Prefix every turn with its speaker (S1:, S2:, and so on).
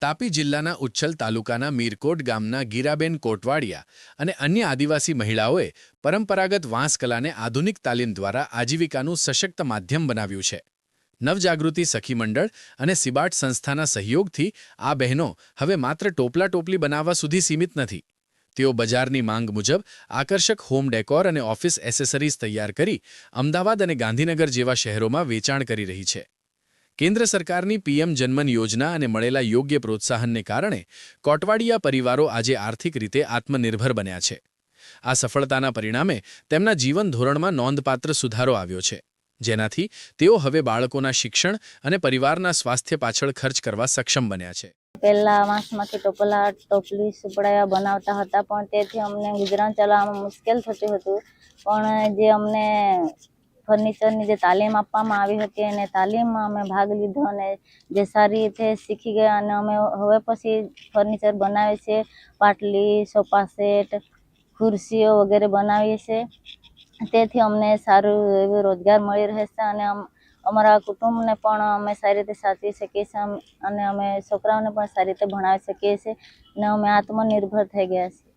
S1: તાપી જિલ્લાના ઉચ્છલ તાલુકાના મીરકોટ ગામના ગીરાબેન કોટવાડિયા અને અન્ય આદિવાસી મહિલાઓએ પરંપરાગત વાંસકલાને આધુનિક તાલીમ દ્વારા આજીવિકાનું સશક્ત માધ્યમ બનાવ્યું છે. નવજાગૃતિ સખી મંડળ અને સિબાટ સંસ્થાના સહયોગથી આ બહેનો હવે માત્ર ટોપલા ટોપલી બનાવવા સુધી સીમિત નથી. તેઓ બજારની માંગ મુજબ આકર્ષક હોમ ડેકોર અને ઓફિસ એસેસરીઝ તૈયાર કરી અમદાવાદ અને ગાંધીનગર જેવા શહેરોમાં વેચાણ કરી રહી છે. કેન્દ્ર સરકારની પીએમ જન્મન યોજના અને મળેલા યોગ્ય પ્રોત્સાહનને કારણે કોટવાડિયા પરિવારો આજે આર્થિક રીતે આત્મનિર્ભર બન્યા છે. આ સફળતાના પરિણામે તેમના જીવન ધોરણમાં નોંધપાત્ર સુધારો આવ્યો છે. જેનાથી તેઓ હવે બાળકોના શિક્ષણ અને પરિવારના સ્વાસ્થ્ય પાછળ ખર્ચ કરવા સક્ષમ બન્યા છે.
S2: પહેલા માસમાંથી ટોપલા, ટોપલી સુપડાયા બનાવતા હતા, પણ તેથી અમને ગુજરાન ચલાવવામાં મુશ્કેલ થતું હતું. પણ જે અમને ફર્નિચરની જે તાલીમ આપવામાં આવી હતી અને તાલીમમાં અમે ભાગ લીધો અને જે સારી રીતે શીખી ગયા અને અમે હવે પછી ફર્નિચર બનાવીએ છીએ પાટલી, સોફા સેટ, ખુરશીઓ વગેરે બનાવીએ છીએ. તેથી અમને સારું એવું રોજગાર મળી રહે છે અને અમ- અમારા કુટુંબને પણ અમે સારી રીતે સાચવી શકીએ છીએ અને અમે છોકરાઓને પણ સારી રીતે ભણાવી શકીએ છીએ અને અમે આત્મનિર્ભર થઈ ગયા છીએ.